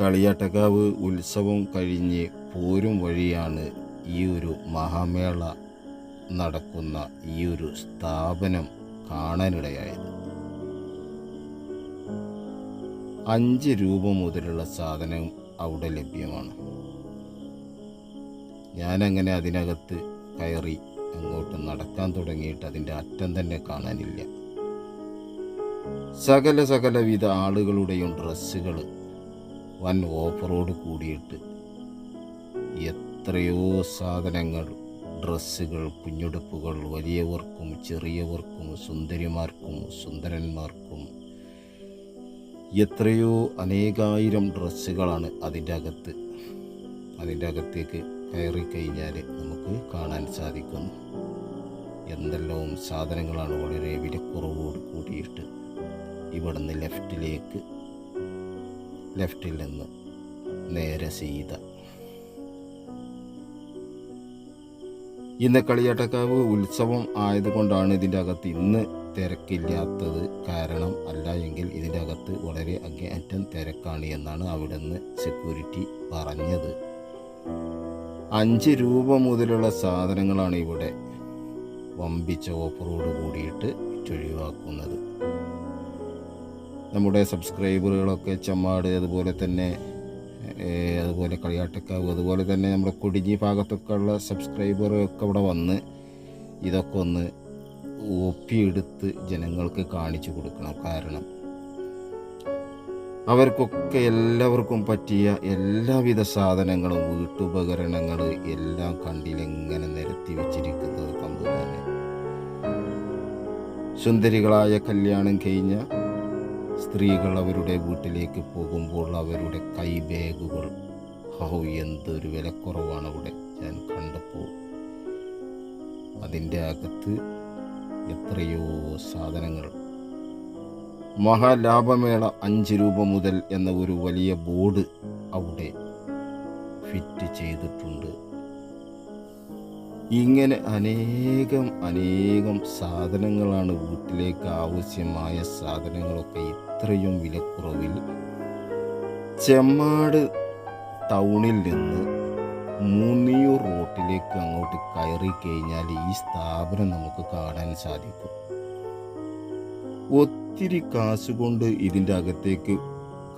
കളിയാട്ടക്കാവ് ഉത്സവം കഴിഞ്ഞ് പോരും വഴിയാണ് ഈ ഒരു മഹാമേള നടക്കുന്ന ഈ ഒരു സ്ഥാപനം കാണാനിടയായത്. അഞ്ച് രൂപ മുതലുള്ള സാധനം അവിടെ ലഭ്യമാണ്. ഞാനങ്ങനെ അതിനകത്ത് കയറി അങ്ങോട്ട് നടക്കാൻ തുടങ്ങിയിട്ട് അതിന്റെ അറ്റം തന്നെ കാണാനില്ല. സകല സകലവിധ ആളുകളുടെയും ഡ്രസ്സുകൾ വൻ ഓഫറോട് കൂടിയിട്ട് എത്രയോ സാധനങ്ങൾ ഡ്രസ്സുകൾ കുഞ്ഞുടുപ്പുകൾ വലിയവർക്കും ചെറിയവർക്കും സുന്ദരിമാർക്കും സുന്ദരന്മാർക്കും എത്രയോ അനേകായിരം ഡ്രസ്സുകളാണ് അതിന്റെ അകത്ത് അതിന്റെ അകത്തേക്ക് കയറി കഴിഞ്ഞാൽ നമുക്ക് കാണാൻ സാധിക്കും. എന്തെല്ലാം സാധനങ്ങളാണ് വളരെ വിലക്കുറവോട് കൂടിയിട്ട് ഇവിടുന്ന് ലെഫ്റ്റിലേക്ക് ലെഫ്റ്റിൽ നിന്ന് നേരെ സീത. ഇന്ന് കളിയാട്ടക്കാവ് ഉത്സവം ആയതുകൊണ്ടാണ് ഇതിന്റെ അകത്ത് ഇന്ന് തിരക്കില്ലാത്തത് കാരണം അല്ല എങ്കിൽ ഇതിന്റെ അകത്ത് വളരെ അങ്ങേയറ്റം തിരക്കാണ് എന്നാണ് അവിടെ നിന്ന് സെക്യൂരിറ്റി പറഞ്ഞത്. അഞ്ച് രൂപ മുതലുള്ള സാധനങ്ങളാണ് ഇവിടെ വമ്പിച്ച ഓഫറോട് കൂടിയിട്ട് ഒഴിവാക്കുന്നത് നമ്മുടെ സബ്സ്ക്രൈബറുകളൊക്കെ ചമ്മാട് അതുപോലെ തന്നെ അതുപോലെ കളിയാട്ടക്കാവ് അതുപോലെ തന്നെ നമ്മുടെ കൊടിഞ്ഞി ഭാഗത്തൊക്കെ ഉള്ള സബ്സ്ക്രൈബറൊക്കെ ഇവിടെ വന്ന് ഇതൊക്കെ ഒന്ന് ഒപ്പിയെടുത്ത് ജനങ്ങൾക്ക് കാണിച്ചു കൊടുക്കണം. കാരണം അവർക്കൊക്കെ എല്ലാവർക്കും പറ്റിയ എല്ലാവിധ സാധനങ്ങളും വീട്ടുപകരണങ്ങൾ എല്ലാം കണ്ടിലെങ്ങനെ നിരത്തി വെച്ചിരിക്കുന്നത് തമ്പുരാനെ സുന്ദരികളായ കല്യാണം കഴിഞ്ഞ സ്ത്രീകൾ അവരുടെ വീട്ടിലേക്ക് പോകുമ്പോൾ അവരുടെ കൈ ബാഗുകൾ. ഹോ എന്തൊരു വിലക്കുറവാണ് അവിടെ. ഞാൻ കണ്ടപ്പോൾ അതിന്റെ അകത്ത് എത്രയോ സാധനങ്ങൾ. മഹാലാഭമേള അഞ്ച് രൂപ മുതൽ എന്ന ഒരു വലിയ ബോർഡ് അവിടെ ഫിറ്റ് ചെയ്തിട്ടുണ്ട്. ഇങ്ങനെ അനേകം അനേകം സാധനങ്ങളാണ് വീട്ടിലേക്ക് ആവശ്യമായ സാധനങ്ങളൊക്കെ ഇത്രയും വിലക്കുറവിൽ ചെമ്മാട് ടൗണിൽ നിന്ന് മൂന്നിയൂർ റോട്ടിലേക്ക് അങ്ങോട്ട് കയറി കഴിഞ്ഞാൽ ഈ സ്ഥാപനം നമുക്ക് കാണാൻ സാധിക്കും. ഒത്തിരി കാശുകൊണ്ട് ഇതിന്റെ അകത്തേക്ക്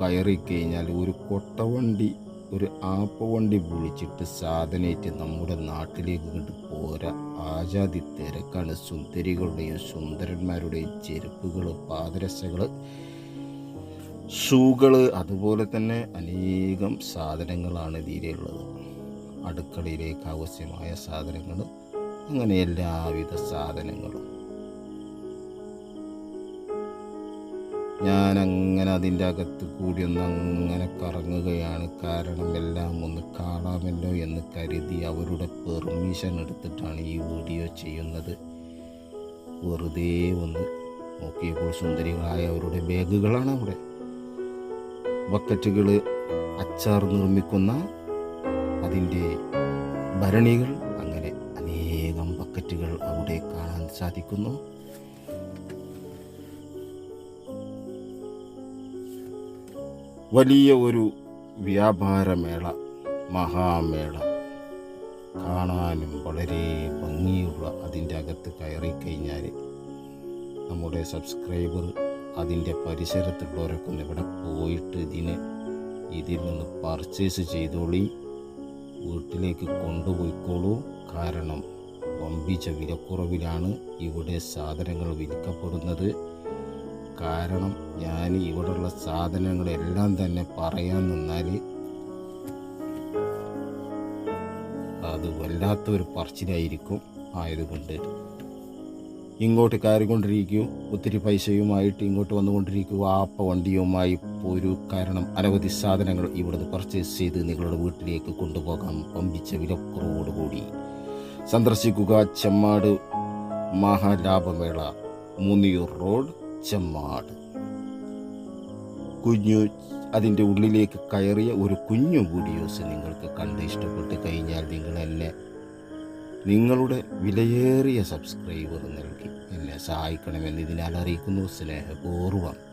കയറി കഴിഞ്ഞാൽ ഒരു കൊട്ടവണ്ടി ഒരു ആപ്പവണ്ടി വിളിച്ചിട്ട് സാധനേറ്റ് നമ്മുടെ നാട്ടിലേക്ക് കണ്ട് പോരാ. ആജാതി തിരക്കാണ് സുന്ദരികളുടെയും സുന്ദരന്മാരുടെയും ചെരുപ്പുകൾ പാദരസകൾ ഷൂകൾ അതുപോലെ തന്നെ അനേകം സാധനങ്ങളാണ് ഇതിലുള്ളത്. അടുക്കളയിലേക്ക് ആവശ്യമായ സാധനങ്ങൾ അങ്ങനെ എല്ലാവിധ സാധനങ്ങളും. ഞാൻ അങ്ങനെ അതിന്റെ അകത്ത് കൂടി ഒന്ന് അങ്ങനെ കറങ്ങുകയാണ്. കാരണം എല്ലാം ഒന്ന് കാണാമല്ലോ എന്ന് കരുതി അവരുടെ പെർമിഷൻ എടുത്തിട്ടാണ് ഈ വീഡിയോ ചെയ്യുന്നത്. വെറുതെ ഒന്ന് നോക്കിയപ്പോൾ സുന്ദരികളായ അവരുടെ ബാഗുകളാണ് അവിടെ. ബക്കറ്റുകൾ അച്ചാർ നിർമ്മിക്കുന്ന അതിന്റെ ഭരണികൾ. അങ്ങനെ അനേകം ബക്കറ്റുകൾ അവിടെ കാണാൻ സാധിക്കുന്നു. വലിയ ഒരു വ്യാപാരമേള മഹാമേള. കാണാനും വളരെ ഭംഗിയുള്ള അതിന്റെ അകത്ത് കയറി കഴിഞ്ഞാൽ നമ്മുടെ സബ്സ്ക്രൈബർ അതിന്റെ പരിസരത്തുള്ളവരൊക്കെ ഒന്ന് ഇവിടെ പോയിട്ട് ഇതിന് ഇതിൽ നിന്ന് പർച്ചേസ് ചെയ്തോളി. വീട്ടിലേക്ക് കൊണ്ടുപോയിക്കോളൂ. കാരണം വമ്പിച്ച വിലക്കുറവിലാണ് ഇവിടെ സാധനങ്ങൾ വിൽക്കപ്പെടുന്നത്. കാരണം ഞാൻ ഇവിടെയുള്ള സാധനങ്ങളെല്ലാം തന്നെ പറയാൻ നിന്നാൽ അത് വല്ലാത്തൊരു പറച്ചിലായിരിക്കും ആയതുകൊണ്ട്. ഇങ്ങോട്ട് കയറിക്കൊണ്ടിരിക്കും. ഒത്തിരി പൈസയുമായിട്ട് ഇങ്ങോട്ട് വന്നുകൊണ്ടിരിക്കുക. ആപ്പ വണ്ടിയുമായി ഒരു കാരണം അനവധി സാധനങ്ങൾ ഇവിടുന്ന് പർച്ചേസ് ചെയ്ത് നിങ്ങളുടെ വീട്ടിലേക്ക് കൊണ്ടുപോകാം പമ്പിച്ച വിലക്കുറവോടുകൂടി. സന്ദർശിക്കുക. ചെമ്മാട് മഹാലാഭമേള മൂന്നിയൂർ റോഡ്. ചെമ്മാട് കുഞ്ഞു അതിന്റെ ഉള്ളിലേക്ക് കയറിയ ഒരു കുഞ്ഞു വീഡിയോസ് നിങ്ങൾക്ക് കണ്ട് ഇഷ്ടപ്പെട്ട് കഴിഞ്ഞാൽ നിങ്ങൾ എന്നെ നിങ്ങളുടെ വിലയേറിയ സബ്സ്ക്രൈബർ നൽകി എന്നെ സഹായിക്കണമെന്ന് ഇതിനാൽ അറിയിക്കുന്നു. സ്നേഹപൂർവം.